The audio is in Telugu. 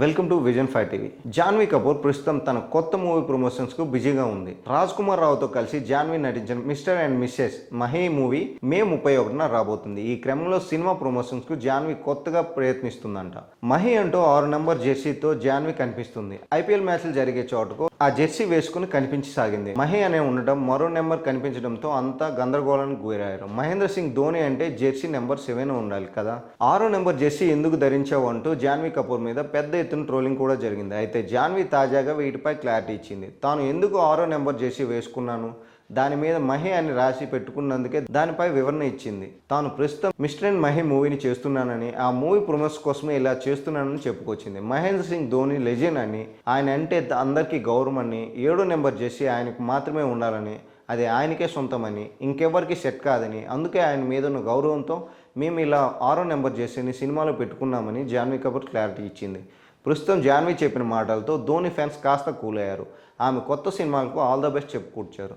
Welcome to vision five TV. Janhvi Kapoor ప్రస్తుతం తన కొత్త మూవీ ప్రమోషన్స్కు బిజీగా ఉంది. రాజ్ కుమార్ రావుతో కలిసి జాన్వీ నటించిన Mr and Mrs Mahi movie May ముప్పై ఒకటిన రాబోతుంది. ఈ క్రమంలో సినిమా ప్రమోషన్స్కు జాన్వీ కొత్తగా ప్రయత్నిస్తుందంట. మహి అంటూ ఆరు నెంబర్ జెర్సీతో జాన్వీ కనిపిస్తుంది. ఐపీఎల్ మ్యాచ్లు జరిగే చోటుకు ఆ జెర్సీ వేసుకుని కనిపించి సాగింది మహి అనే ఉండటం మరో నెంబర్ కనిపించడంతో అంతా గందరగోళానికి గురయ్యారు. మహేంద్ర సింగ్ ధోని అంటే జెర్సీ నెంబర్ సెవెన్ ఉండాలి కదా? ఆరో నెంబర్ జెర్సీ ఎందుకు ధరించావు అంటూ జాన్వీ కపూర్ మీద పెద్ద ఎత్తున ట్రోలింగ్ కూడా జరిగింది. అయితే జాన్వి తాజాగా వీటిపై క్లారిటీ ఇచ్చింది. తాను ఎందుకు ఆరో నెంబర్ చేసి వేసుకున్నాను? దాని మీద మహి అని రాసి పెట్టుకున్నందుకే దానిపై వివరణ ఇచ్చింది. తాను ప్రస్తుతం మిస్టర్ అండ్ మహి మూవీని చేస్తున్నానని ఆ మూవీ ప్రొమోస్ కోసమే ఇలా చేస్తున్నానని చెప్పుకొచ్చింది. మహేంద్ర సింగ్ ధోని లెజెండ్ అని ఆయన అంటే అందరికీ గౌరవం అని ఏడో నెంబర్ చేసి ఆయనకు మాత్రమే ఉండాలని అది ఆయనకే సొంతమని ఇంకెవ్వరికి సెట్ కాదని అందుకే ఆయన మీద ఉన్న గౌరవంతో మేము ఇలా ఆరో నెంబర్ చేసి సినిమాలో పెట్టుకున్నామని జాన్వీ కపూర్ క్లారిటీ ఇచ్చింది. ప్రస్తుతం జాన్వీ చెప్పిన మాటలతో ధోని ఫ్యాన్స్ కాస్త కూల్ అయ్యారు ఆమె కొత్త సినిమాలకు ఆల్ ద బెస్ట్ చెప్పుకూర్చారు.